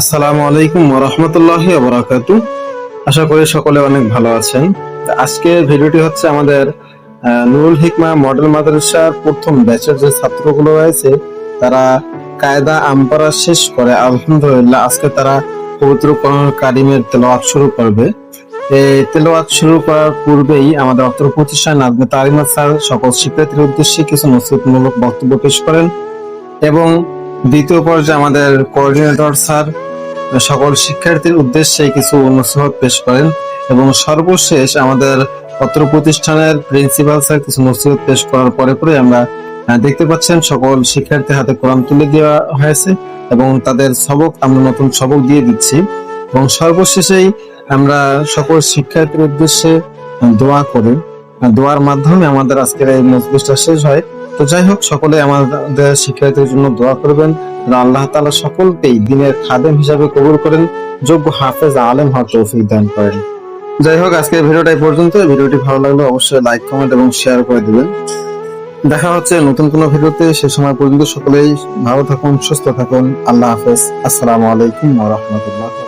আসসালামু আলাইকুম রহমতুল্লাহ বরাকাতু। আশা করি সকলে অনেক ভালো আছেন। তা আজকে ভিডিওটি হচ্ছে আমাদের নুরুল হিকমা মডেল মাদ্রাসার প্রথম ব্যাচের যে ছাত্রগুলো রয়েছে, তারা কায়দা আম্পারা শেষ করে, আলহামদুলিল্লাহ আজকে তারা পবিত্র কোরআন কারিমের তেলাওয়াত শুরু করবে। এই তেলাওয়াত শুরু করার পূর্বেই আমাদের অত্র প্রতিষ্ঠান নাজমে তালিমাত স্যার সকল শিক্ষার্থীর উদ্দেশ্যে কিছু নসিহতমূলক বক্তব্য পেশ করেন এবং দ্বিতীয় পর্যায়ে আমাদের কোঅর্ডিনেটর স্যার সকল শিক্ষার্থীর উদ্দেশ্যে কিছু নসিহত পেশ করেন এবং সর্বশেষ আমাদের পত্র প্রতিষ্ঠানের প্রিন্সিপাল স্যার কিছু নসিহত পেশ করার পরে পরে আমরা দেখতে পাচ্ছেন সকল শিক্ষার্থীর হাতে কোরআন তুলে দেওয়া হয়েছে এবং তাদের সবক আমরা নতুন সবক দিয়ে দিচ্ছি। এবং সর্বশেষেই আমরা সকল শিক্ষার্থীর উদ্দেশ্যে দোয়া করি। দোয়ার মাধ্যমে আমাদের আজকের এই মজলিসটা শেষ হয়। তো যাই হোক, সকলে আমাদের শিক্ষার্থীর জন্য দোয়া করবেন। আল্লাহ তালা সকলকেই দিনের খাদেম হিসাবে কবুল করেন, যোগ্য হাফেজ আলেম হওয়ার তৌফিক দান করেন। যাই হোক, আজকের ভিডিওটা এই পর্যন্ত। ভিডিওটি ভালো লাগলে অবশ্যই লাইক, কমেন্ট এবং শেয়ার করে দিবেন। দেখা হচ্ছে নতুন কোনো ভিডিওতে, সে সময় পর্যন্ত সকলেই ভালো থাকুন, সুস্থ থাকুন। আল্লাহ হাফেজ। আসসালামু আলাইকুম ওয়া